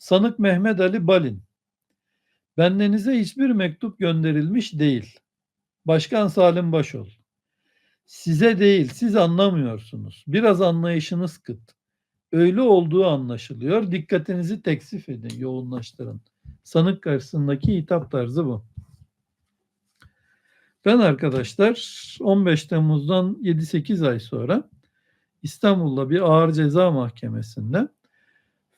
Sanık Mehmet Ali Balin. Bendenize hiçbir mektup gönderilmiş değil. Başkan Salim Başol. Size değil, siz anlamıyorsunuz. Biraz anlayışınız kıt. Öyle olduğu anlaşılıyor. Dikkatinizi teksif edin, yoğunlaştırın. Sanık karşısındaki hitap tarzı bu. Ben arkadaşlar 15 Temmuz'dan 7-8 ay sonra İstanbul'da bir ağır ceza mahkemesinde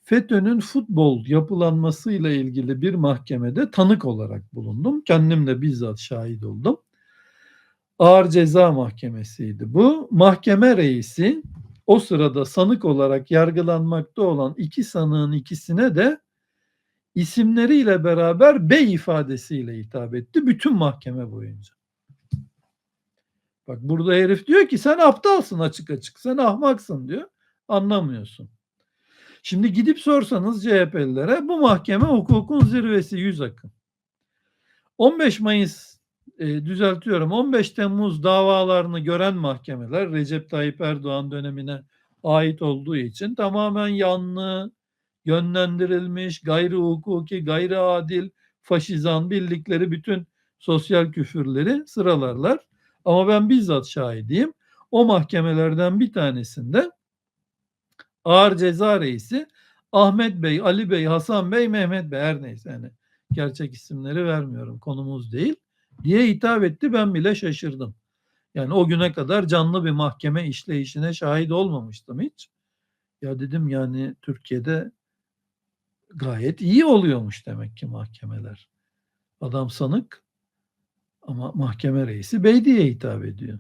FETÖ'nün futbol yapılanmasıyla ilgili bir mahkemede tanık olarak bulundum. Kendim de bizzat şahit oldum. Ağır ceza mahkemesiydi bu. Mahkeme reisi o sırada sanık olarak yargılanmakta olan iki sanığın ikisine de isimleriyle beraber bey ifadesiyle hitap etti bütün mahkeme boyunca. Bak burada herif diyor ki sen aptalsın açık açık. Sen ahmaksın diyor. Anlamıyorsun. Şimdi gidip sorsanız CHP'lilere bu mahkeme hukukun zirvesi yüz akın. 15 Mayıs e, düzeltiyorum 15 Temmuz davalarını gören mahkemeler Recep Tayyip Erdoğan dönemine ait olduğu için tamamen yanlı, yönlendirilmiş, gayri hukuki, gayri adil, faşizan bildikleri bütün sosyal küfürleri sıralarlar. Ama ben bizzat şahidiyim. O mahkemelerden bir tanesinde ağır ceza reisi Ahmet Bey, Ali Bey, Hasan Bey, Mehmet Bey her neyse yani gerçek isimleri vermiyorum konumuz değil diye hitap etti ben bile şaşırdım. Yani o güne kadar canlı bir mahkeme işleyişine şahit olmamıştım hiç. Ya dedim yani Türkiye'de gayet iyi oluyormuş demek ki mahkemeler. Adam sanık ama mahkeme reisi bey diye hitap ediyor.